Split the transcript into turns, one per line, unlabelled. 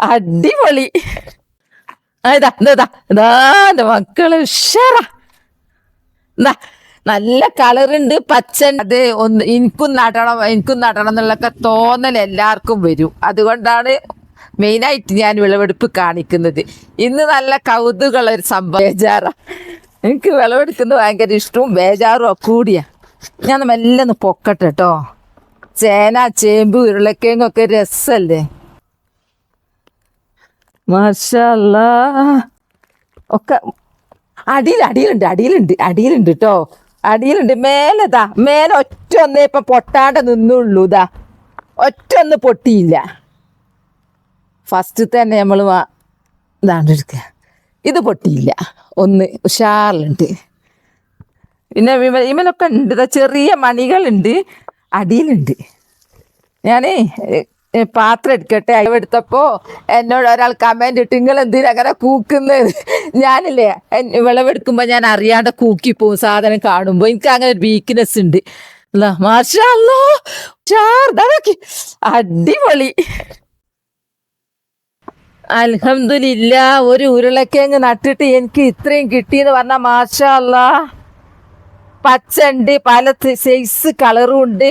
അടിപൊളി. മക്കൾ ഉഷാറാ. നല്ല കളറുണ്ട് പച്ച അത് ഒന്ന് എനിക്കും നടണം എനിക്കും നടണം എന്നുള്ളൊക്കെ തോന്നൽ എല്ലാവർക്കും വരും. അതുകൊണ്ടാണ് മെയിനായിട്ട് ഞാൻ വിളവെടുപ്പ് കാണിക്കുന്നത്. ഇന്ന് നല്ല കൗതുകമുള്ള ഒരു സംഭവം. ബേജാറാ. എനിക്ക് വിളവെടുക്കുന്നത് ഭയങ്കര ഇഷ്ടവും ബേജാറും കൂടിയാ. ഞാൻ മെല്ലെ ഒന്ന് പൊക്കട്ടെ കേട്ടോ ചേന ചേമ്പ് ഉരുളക്കിഴങ്ങൊക്കെ രസല്ലേ? മാഷല്ല. ഒക്കെ അടിയിൽ അടിയിലുണ്ട് അടിയിലുണ്ട് അടിയിലുണ്ട് കേട്ടോ അടിയിലുണ്ട്. മേലെതാ മേലെ ഒറ്റ ഒന്നേ ഇപ്പൊ പൊട്ടാണ്ട് നിന്നുള്ളൂ ഇതാ ഒറ്റ ഒന്ന് പൊട്ടിയില്ല. ഫസ്റ്റ് തന്നെ നമ്മൾ ഇതാണ്ട് എടുക്കുക ഇത് പൊട്ടിയില്ല. ഒന്ന് ഉഷാറിലുണ്ട്. പിന്നെ ഇവ- ഇവനൊക്കെ ഉണ്ട് ചെറിയ മണികളുണ്ട്. അടിയിലുണ്ട്. ഞാനേ പാത്രം എടുക്കട്ടെ അയവെടുത്തപ്പോ എന്നോട് ഒരാൾ കമന്റ് ഇട്ട് നിങ്ങൾ എന്തിനാ അങ്ങനെ കൂക്കുന്നത്? ഞാനില്ലേ എൻ- വിളവെടുക്കുമ്പോ ഞാൻ അറിയാണ്ട് കൂക്കി പോകും സാധനം കാണുമ്പോ. എനിക്ക് അങ്ങനെ ഒരു വീക്ക്നെസ് ഉണ്ട്. അടിപൊളി. അൽഹംദുലില്ല ഒരു ഉരുളക്കിഴങ്ങ് നട്ടിട്ട് എനിക്ക് ഇത്രയും കിട്ടിയെന്ന് പറഞ്ഞാൽ മാഷാ അല്ലാ പച്ച ഉണ്ട് പല സൈസ് കളറും ഉണ്ട്.